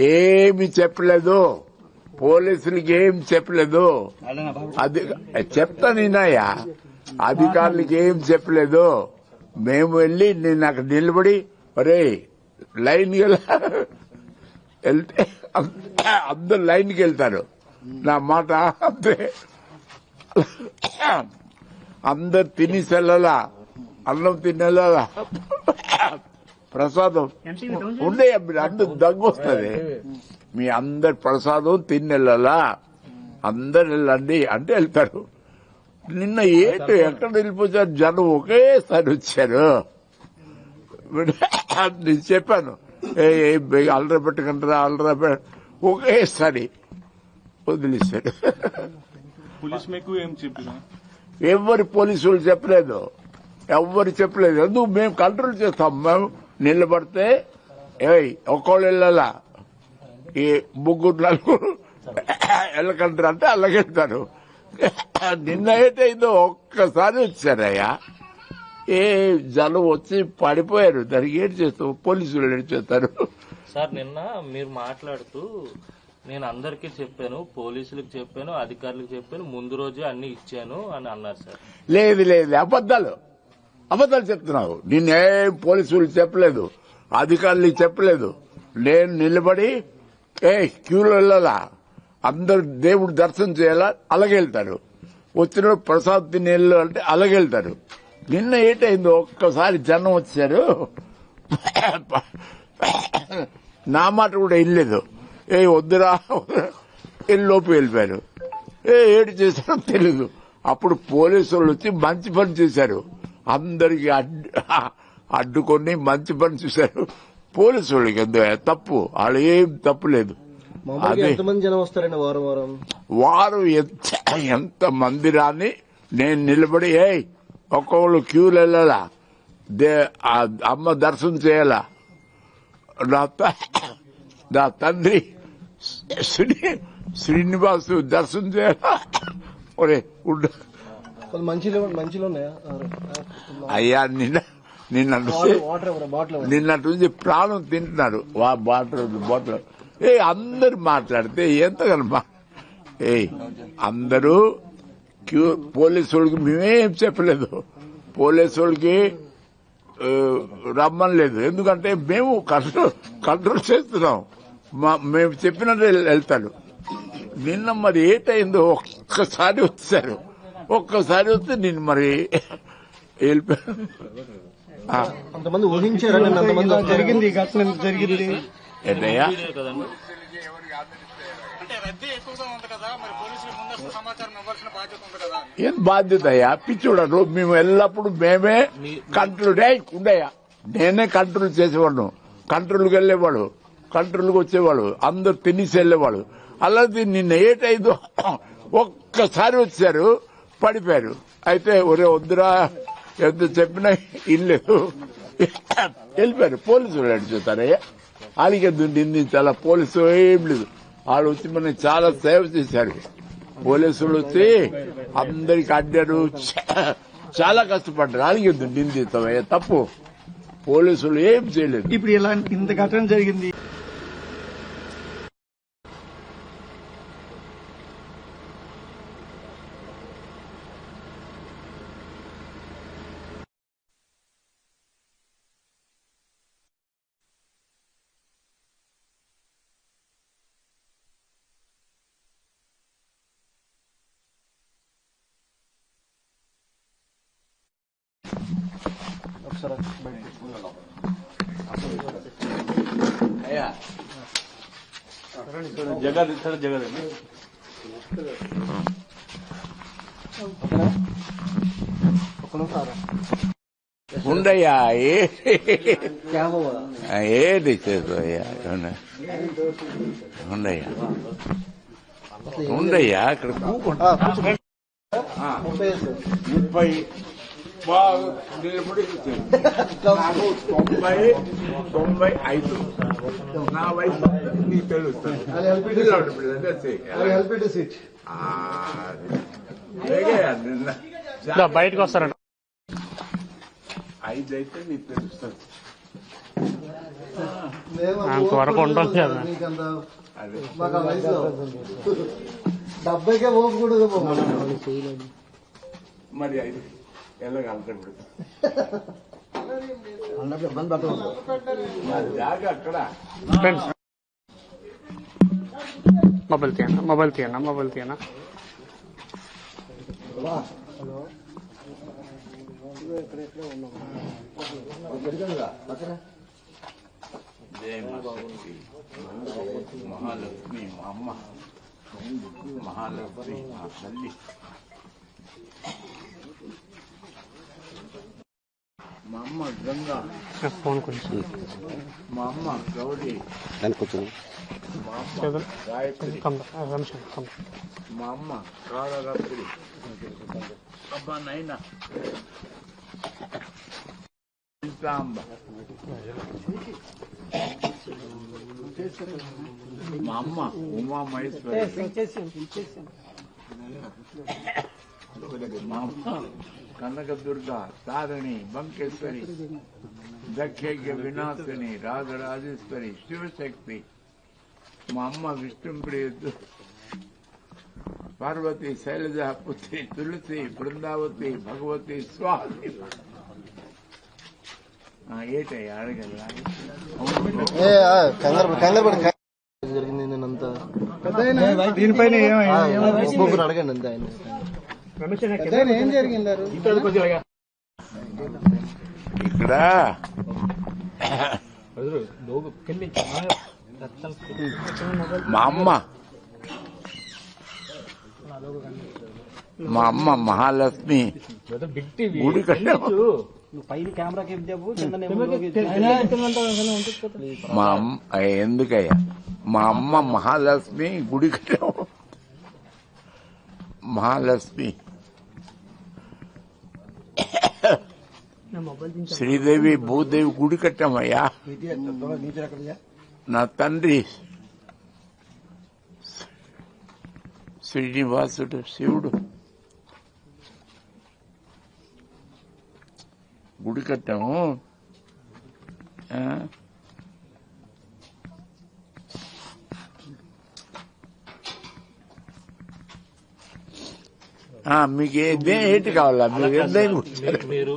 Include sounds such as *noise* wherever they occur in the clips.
ఏమి చెప్పలేదు. పోలీసులకి ఏం చెప్పలేదు. అది చెప్తా నేనయ్యా అధికారులకి ఏం చెప్పలేదు. మేము వెళ్ళి నేను అక్కడ నిలబడి ఒరే లైన్ వెళ్తే అందరు లైన్కి వెళ్తారు. నా మాట అంతే. అందరు తినేసెళ్ళలా అన్నం తినేలా. ప్రసాదం. ఉండే మీరు అందరు దగ్గు వస్తుంది. మీ అందరి ప్రసాదం తిన్నెళ్ళలా? అందరు వెళ్ళండి అంటే వెళ్తారు. నిన్న ఏంటి ఎక్కడ వెళ్ళిపోయారు? జనం ఒకేసారి వచ్చారు. *laughs* నేను చెప్పాను. ఏ అల్లరి పెట్టుకుంటారా అల్లరి పెట్ట ఒకేసారి వదిలేశారు. ఎవరి పోలీసులు చెప్పలేదు. ఎవ్వరు చెప్పలేదు. ఎందుకు? మేము కంట్రోల్ చేస్తాం. మేము నిలబడితే ఏయ్ ఒక్కళ్ళు వెళ్ళాలా. ఈ ముగ్గురు నలుగురు వెళ్ళకంటారు అంటే అలాగెళ్తారు నిన్న ఏంటైందో ఒక్కసారి వచ్చారయ్యా. ఏ జనం వచ్చి పడిపోయారు. దానికి ఏం చేస్తాం పోలీసులు ఏం చేస్తారు? సార్ నిన్న మీరు మాట్లాడుతూ నేను అందరికీ చెప్పాను పోలీసులకు చెప్పాను అధికారులకు చెప్పాను ముందు రోజే అన్ని ఇచ్చాను అని అన్నారు సార్. లేదు లేదు అబద్దాలు అబద్దాలు చెప్తున్నావు. నిన్నేం పోలీసులు చెప్పలేదు. అధికారులు చెప్పలేదు. నేను నిలబడి ఏ క్యూలో వెళ్ళాలా? అందరు దేవుడు దర్శనం చేయాలా? అలాగే వెళ్తారు. వచ్చిన ప్రసాద్ తినేళ్ళు అంటే అలాగే వెళ్తారు. నిన్న ఏటైందో? ఒక్కసారి జనం వచ్చారు. నా మాట కూడా వెళ్ళలేదు ఏ వద్దురా. ఎల్లోపు లోపు వెళ్ళిపోయారు. ఏ ఏడు చేశారో తెలీదు. అప్పుడు పోలీసు వాళ్ళు వచ్చి మంచి పని చేశారు. అందరికి అడ్డు *laughs* అడ్డుకొని మంచి పని చేశారు. పోలీసు వాళ్ళకి ఎందుకు తప్పు? వాళ్ళు ఏం తప్పు లేదు. వారం ఎంత మంది రాని నేను నిలబడి ఏయ్ ఒక్కొక్కరు క్యూలు వెళ్ళాలా? దే ఆ అమ్మ దర్శనం చేయాలా? నా నా తండ్రి శ్రీ శ్రీనివాసు దర్శనం చేయాలా? ఒరే ఉండు. మంచిలో మంచిలో ఉన్నాయా? అయ్యా నిన్న నిన్న వాటర్ వాటర్ ఎవరు? బాటిల్ ఎవరు? నిన్నటి నుంచి ప్రాణం తింటున్నారు. వా బాటిల్ బాటిల్ ఏ అందరు మాట్లాడితే ఎంతగానో ఏ అందరూ క్యూ పోలీసు వాళ్ళకి మేమేం చెప్పలేదు. పోలీసు వాళ్ళకి రమ్మనలేదు ఎందుకంటే మేము కంట్రోల్ కంట్రోల్ చేస్తున్నాం. మా- మేము చెప్పినట్టు వెళ్- వెళ్తారు. నిన్న మరి ఏటైందో ఒక్కసారి వచ్చారు. ఒక్కసారి వస్తే నేను మరి వెళ్ళిపోయాను ఆ, అంతమంది ఊహించారండి అంతమంది జరిగింది ఈ ఘటన ఎందుకు జరిగింది? ఏంటయ్యా? ఇదే కదండి అంటే రద్దీ ఎక్కువగా ఉంది కదా మరి పోలీసులు ముందస్తు సమాచారం ఇవ్వాల్సిన బాధ్యత ఉంది కదా? ఏం బాధ్యత అయ్యా పిచ్చోడరు మేము ఎల్లప్పుడు మేమే కంట్రోల్ డే ఉండయా నేనే కంట్రోల్ చేసేవాడు కంట్రోల్కి వెళ్ళేవాడు కంట్రోల్కి వచ్చేవాడు అందరు తినేసి వెళ్ళేవాడు అలాగే నిన్న ఏటైందో ఒక్కసారి వచ్చారు. పడిపోయారు. అయితే ఒరే వద్దురా ఎంత చెప్పినా ఇల్లేదు వెళ్ళిపోయారు. పోలీసులు అడిచేస్తారయ్యా వాళ్ళకి నిందించాలా పోలీసు ఏం లేదు. వాళ్ళు వచ్చి మనకి చాలా సేవ చేశారు. పోలీసులు వచ్చి అందరికి అడ్డారు. చాలా కష్టపడ్డారు. వాళ్ళకి ఎందుకు నిందిస్తామయ్యా తప్పు? పోలీసులు ఏం చేయలేదు. ఇప్పుడు ఇలా ఇంత ఘటన జరిగింది. ఒకసారి బయటికి. జగన్ ఇతర జగన్ ఓకేనా? ఒక్క నిమిషం ఆగు. ఉండయ్యా ఏ క్యా హువా? ఏది చేస్తాయ్యా ఉండయ్యా ఉండయ్యా ఇక్కడ కూకుంటా ఆ, కూర్చో. ముప్పై ఐదు సార్. ముప్పై బాగా. నాకు తొంభై తొంభై ఐదు. నా వయసు. ఆ, వేగయ్యా, నిన్న బయటకు వస్తారంట. ఐదు అయితే నీకు తెలుస్తుంది అంతవరకు ఉండాలి కదా. డెబ్బైకే ఓపుకూడదు మరి అది వెళ్ళగలుగుతాం ఇప్పుడు అన్నప్పుడు ఇబ్బంది పెట్టకూడదు మరి జాగా అక్కడ ఫ్రెండ్స్ మొబైల్ తీయనా మొబైల్ తీయనా మొబైల్ తీయనా జయ మహాశక్తి మహాలక్ష్మి మా అమ్మ మహాలక్ష్మి మా తల్లి మా అమ్మ గంగా. ఫోన్ కొంచెం మా అమ్మ గౌరీ. మా అమ్మ. గాయత్రి. మా అమ్మ కాళరాత్రి. అబ్బా నైనా మా అమ్మ ఉమా మహేశ్వరి మా అమ్మ కనకదుర్గ తారిణి బంకేశ్వరి దక్షైక్య వినాశిని రాజరాజేశ్వరి శివశక్తి మా అమ్మ విష్ణుప్రియ పార్వతి శైలజ పుత్రి తులసి బృందావతి భగవతి స్వామి ఏటయ్య అడగల్లా ఏ ఆ, కంగారు కంగారు పడి జరిగింది నేనంతా దీనిపైన ఏమైంది? ఒక్కొక్కరు అడగండి అంతే ఆయన పెద్దయినా ఏం జరిగింది ఇక్కడ మా అమ్మ మా అమ్మ మహాలక్ష్మి గుడి మా అమ్మ ఎందుకయ్యా మా అమ్మ మహాలక్ష్మి గుడి కట్టాము మహాలక్ష్మి శ్రీదేవి భూదేవి గుడి కట్టామయ్యా? నా తండ్రి శ్రీనివాసుడు శివుడు. గుడి కట్టాము. మీకు ఏదే ఏంటి కావాలా? ఏదైనా మీరు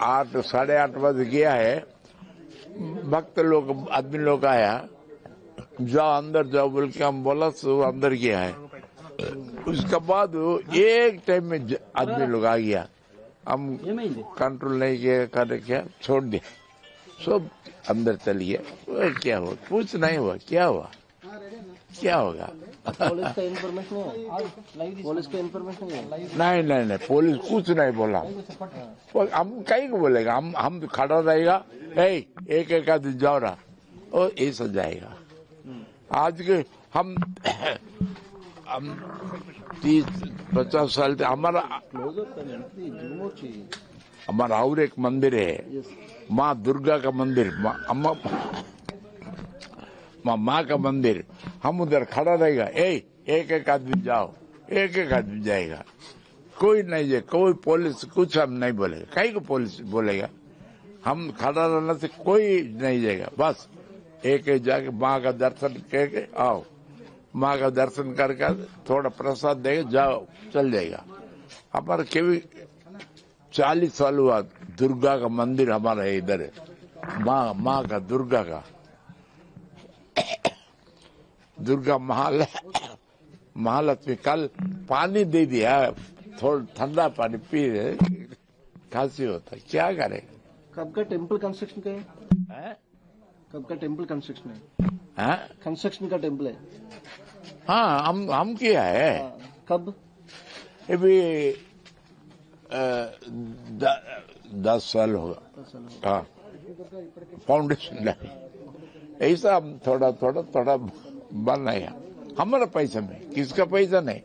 आठ, साढ़े आठ बजे गया है। भक्त लोग, आदमी लोग आया। जाओ अंदर, जाओ बोल के हम बोला, सो अंदर गया है। उसके बाद एक टाइम में आदमी लोग आ गया। हम कंट्रोल नहीं किया कर क्या, छोड़ दिया। सब अंदर चलिए। क्या हुआ? कुछ नहीं हुआ। क्या हुआ? क्या होगा? पुलिस का इन्फॉर्मेशन है। पुलिस का इन्फॉर्मेशन है। नहीं नहीं नहीं पुलिस कुछ नहीं बोला। वो हम कहीं को बोलेगा? हम हम खड़ा रहेगा ए एक एक आदमी जाओ रहा और ऐसा जाएगा। आज के हम हम तीस पचास साल से हमारा हमारा और एक मंदिर है। माँ दुर्गा का मंदिर। अम्मा माँ का मंदिर। हम उधर खड़ा रहेगा। ए, एक एक आदमी जाओ। एक एक आदमी जाएगा। कोई नहीं जाए कोई पुलिस, कुछ हम नहीं बोलेगा। कहीं को पुलिस बोलेगा? हम खड़ा रहने से कोई नहीं जाएगा। बस, एक एक जाके माँ का दर्शन करके आओ। माँ का दर्शन करके थोड़ा प्रसाद देगा जाओ। चल जाएगा। हमारा केवी चालीस साल हुआ दुर्गा का मंदिर हमारा है। इधर माँ माँ का दुर्गा का। दुर्गा महाल महालक्ष्मी कल पानी दे दिया थोड़ा ठंडा पानी पी रहे खांसी होता है। क्या करे? कब का टेंपल कंस्ट्रक्शन का है? कब का टेंपल कंस्ट्रक्शन है? कंस्ट्रक्शन का टेंपल है। हाँ हम हम किया है। हाँ, कब? अभी दस साल होगा हाँ फाउंडेशन ऐसा हम थोड़ा थोड़ा थोड़ा बन रहे हमारा पैसा में, किसका पैसा नहीं?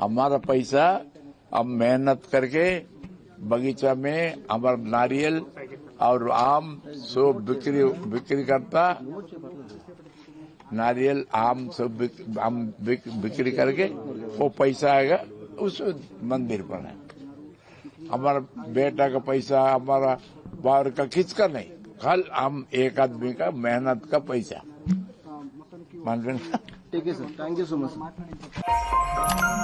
हमारा पैसा हम मेहनत करके बगीचा में हमारा नारियल और आम सब बिक्री बिक्री करता। नारियल, आम सब बिक- बिक्री करके वो पैसा आएगा, उस मंदिर पर है। हमारा बेटा का पैसा, हमारा बाहर का किसका नहीं? कल हम एक आदमी का मेहनत का पैसा। Thank you so much.